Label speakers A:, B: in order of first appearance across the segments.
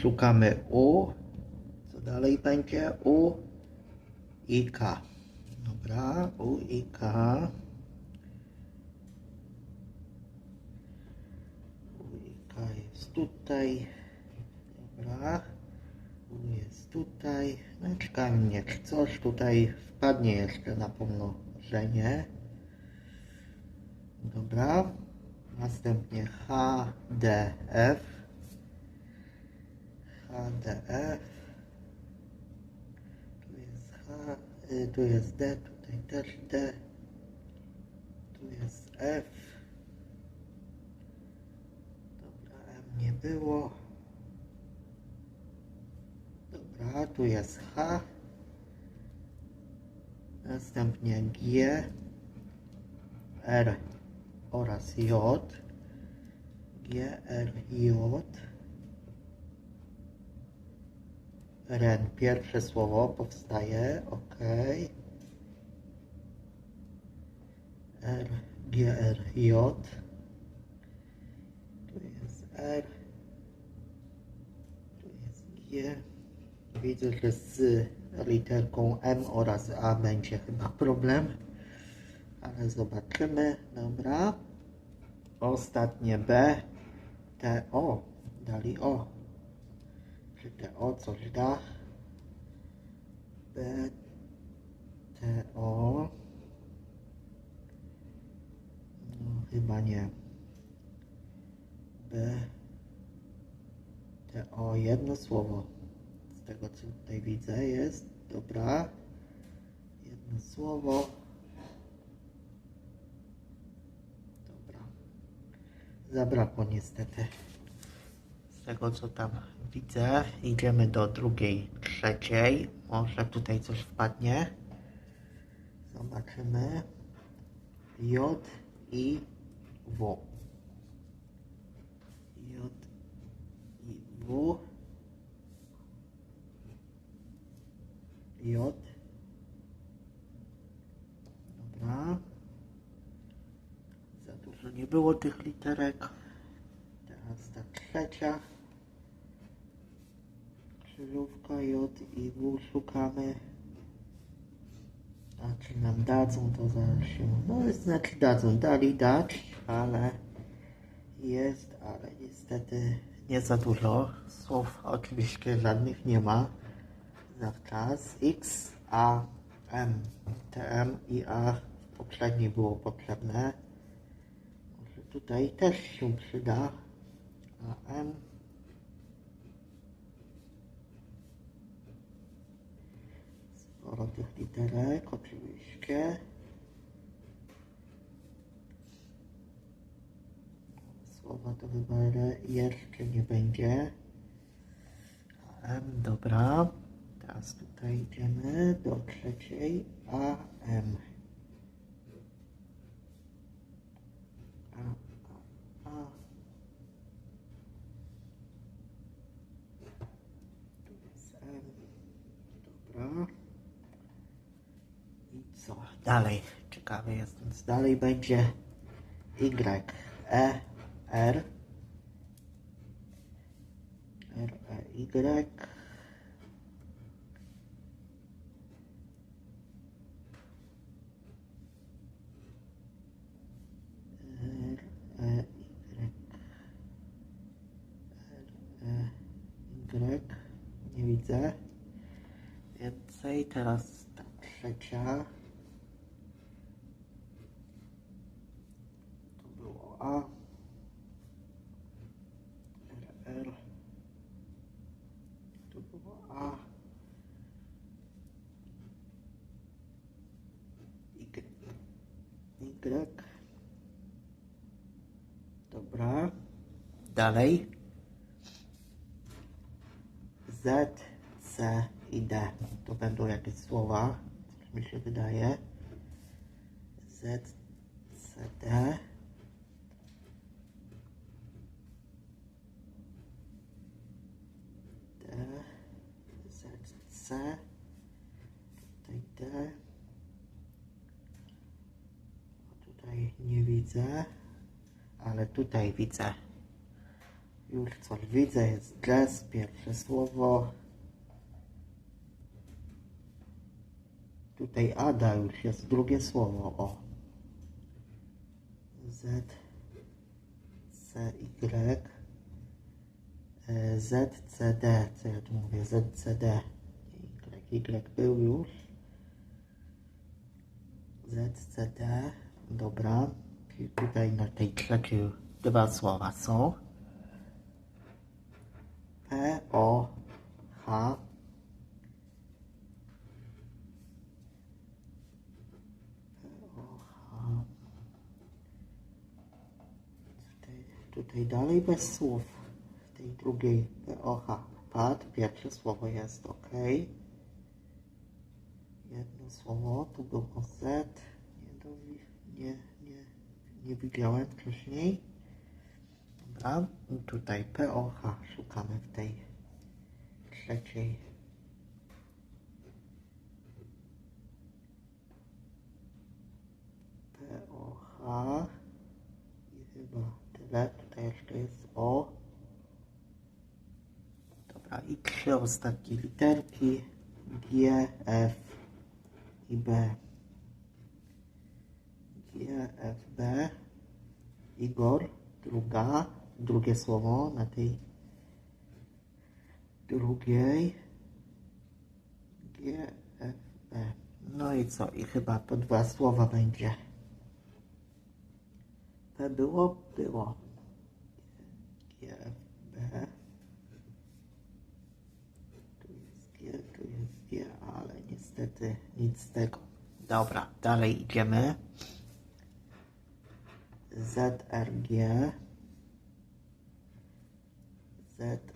A: szukamy U. Co dalej będzie? U i K. Dobra, U i K. U i K jest tutaj. Dobra. U jest tutaj. No i czekamy mnie, czy coś tutaj wpadnie jeszcze na pomnożenie. Dobra. Następnie HDF. HDF. Tu jest H, y, tu jest D, tutaj też D. Tu jest F. Dobra, M nie było. Dobra, tu jest H. Następnie G, R oraz J. G, R, J. Ren, pierwsze słowo powstaje, ok. R, G, R, J. Tu jest R. Tu jest G. Widzę, że z literką M oraz A będzie chyba problem. Ale zobaczymy. Dobra. Ostatnie B. T, O. Dali O. Czy te O coś da? B, T, O. No, chyba nie. B, T, O. Jedno słowo. Z tego co tutaj widzę jest. Dobra. Jedno słowo. Dobra. Zabrakło niestety. Z tego co tam widzę, idziemy do drugiej, trzeciej. Może tutaj coś wpadnie. Zobaczymy. J i W. J i W. J. Dobra. Za dużo nie było tych literek. Teraz ta trzecia. Krzyżówka J i W szukamy. A czy nam dadzą, to zaraz się... No znaczy dadzą, dali dać, ale jest, ale niestety nie za dużo. Słów oczywiście żadnych nie ma. Zawczas X, A, M, T, M i A w poprzedniej było potrzebne. Może tutaj też się przyda. A M. Tych literek oczywiście. Słowa chyba re- jeszcze nie będzie. M, dobra. Teraz tutaj idziemy do trzeciej AM. A, a, a. Tu jest M. Dobra. I co? Dalej. Ciekawy jestem, co dalej będzie. Y, E, R. R, E, Y. E, Y. E, Y. Nie widzę. Więcej. Teraz ta trzecia. To było A. R, R. To było A. Y. Y. Dobra. Dalej. Z, C i D. To będą jakieś słowa, coś mi się wydaje. Z, C. D, Z, Tutaj Tutaj nie widzę, ale tutaj widzę. Już coś widzę, jest jazz, pierwsze słowo. Tutaj Ada już jest drugie słowo, o. Z, C, Y, e, Z, C, D, co ja tu mówię, Z, C, D, Y, był już. Z, C, D, dobra. I tutaj na tej trzeciej dwa słowa są. P, O, H. P, O, H. Tutaj, tutaj dalej bez słów. W tej drugiej P, O, H. Pad, pierwsze słowo jest ok. Słowo, tu było Z. Nie, do, nie, nie, nie widziałem wcześniej. Dobra, i tutaj POH szukamy w tej trzeciej. POH i chyba tyle. Tutaj jeszcze jest O. Dobra, i trzy ostatnie literki G, F i B. G, F, B. Igor, druga, drugie słowo na tej drugiej. G, F, B. No i co? I chyba po dwa słowa będzie. P było? Było. G, F, B. Tu jest G, tu jest G, ale niestety nic z tego. Dobra, dalej idziemy. ZRG ZRG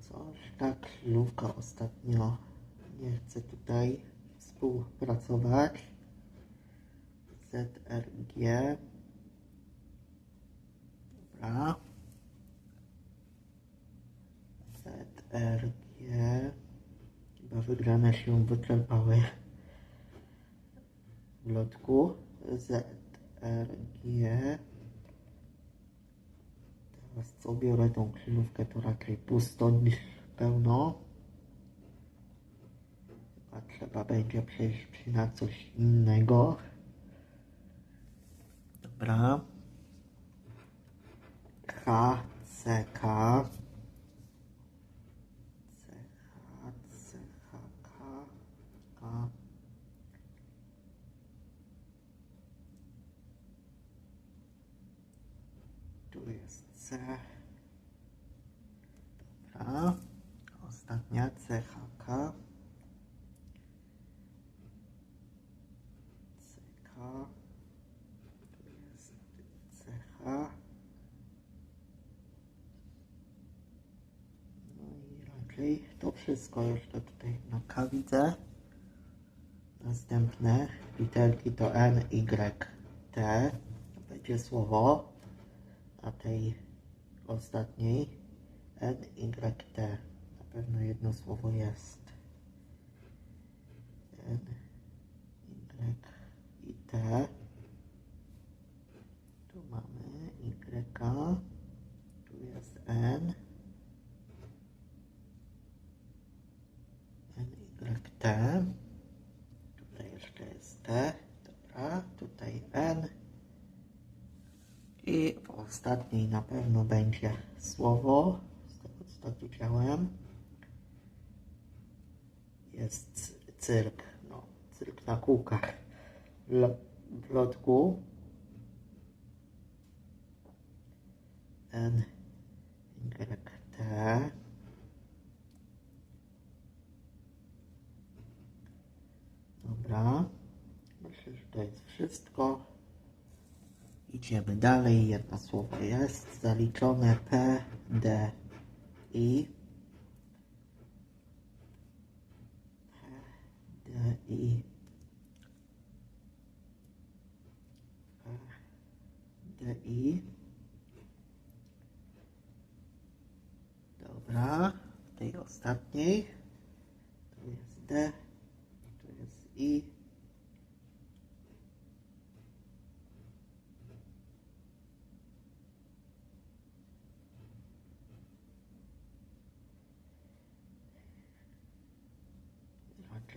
A: Coś tak Lówka ostatnio nie chce tutaj współpracować. ZRG Dobra. ZRG Chyba wygrane się wyczerpały w lotku. ZRG Teraz co biorę tą krzyżówkę to raczej pusto niż pełno. Chyba trzeba będzie przejść na coś innego. Dobra. K, C, K C, H, C, H, K, K Tu jest C. Dobra. Ostatnia CHK. CK. Tu jest CH. No i raczej to wszystko jeszcze tutaj na K widzę. Następne literki to N, Y, T. To będzie słowo a tej ostatniej N, Y, T. Na pewno jedno słowo jest. N, Y i T. Tu mamy Y. Tu jest N. N, Y, T. Tutaj jeszcze jest T. Dobra, tutaj N. I w ostatniej na pewno będzie słowo, z tego co tak widziałem. Jest cyrk, no, cyrk na kółkach. W lotku. N, Y, T. Dobra. Myślę, że to jest wszystko. Idziemy dalej. Jedno słowo jest zaliczone. P, D, I. P, D, I. P, D, I. Dobra. W tej ostatniej.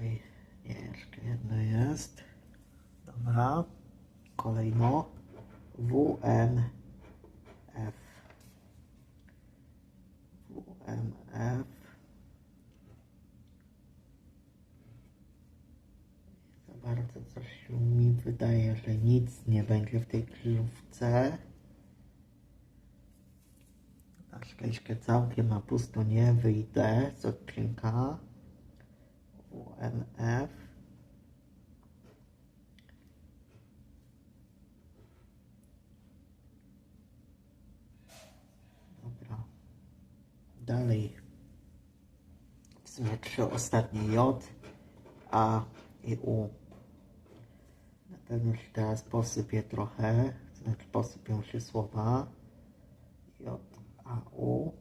A: Czekaj, nie, czekaj, jedno jest. Dobra. Kolejno. WMF. WMF. Za bardzo coś mi wydaje, że nic nie będzie w tej krzyżówce. Na szczęście całkiem na pusto nie wyjdę z odcinka. WMF. Dobra. Dalej. W sumie trzy ostatnie J, A i U. Na pewno się teraz posypię trochę, znaczy posypią się słowa. J, A, U.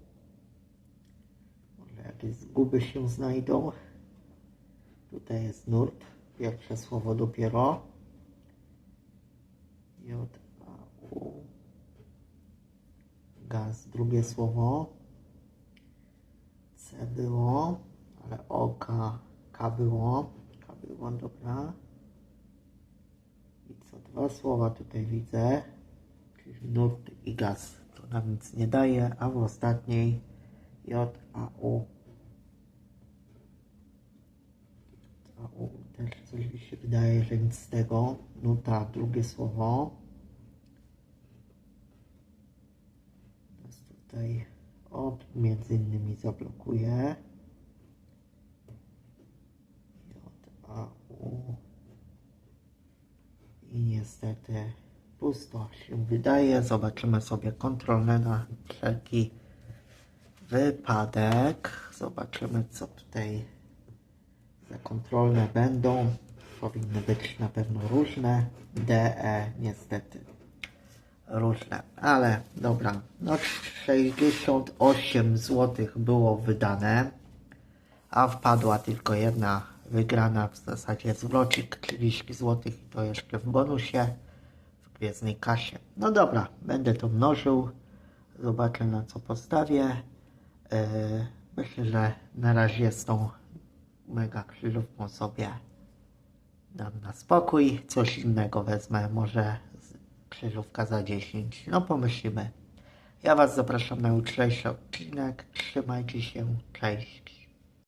A: Może jakieś zguby się znajdą. Tutaj jest nurt. Pierwsze słowo dopiero. J, A, U. Gaz, drugie słowo. C było, ale O, K, K było. K było, dobra. I co, dwa słowa tutaj widzę. Czyli nurt i gaz. To nam nic nie daje, a w ostatniej J, A, U. A U też coś mi się wydaje, że nic z tego. Nuta, drugie słowo. Teraz tutaj o, tu między innymi zablokuję. J, A, U. I niestety pusto się wydaje. Zobaczymy sobie kontrolne na wszelki wypadek. Zobaczymy co tutaj za kontrolne będą. Powinny być na pewno różne. DE niestety różne, ale dobra. No 68 zł było wydane, a wpadła tylko jedna wygrana, w zasadzie zwrocik 30 zł i to jeszcze w bonusie w gwiezdnej kasie. No dobra, będę to mnożył, zobaczę na co postawię. Yy, myślę, że na razie z tą mega krzyżówką sobie dam na spokój. Coś innego wezmę, może krzyżówka za 10. No pomyślimy. Ja Was zapraszam na jutrzejszy odcinek. Trzymajcie się. Cześć.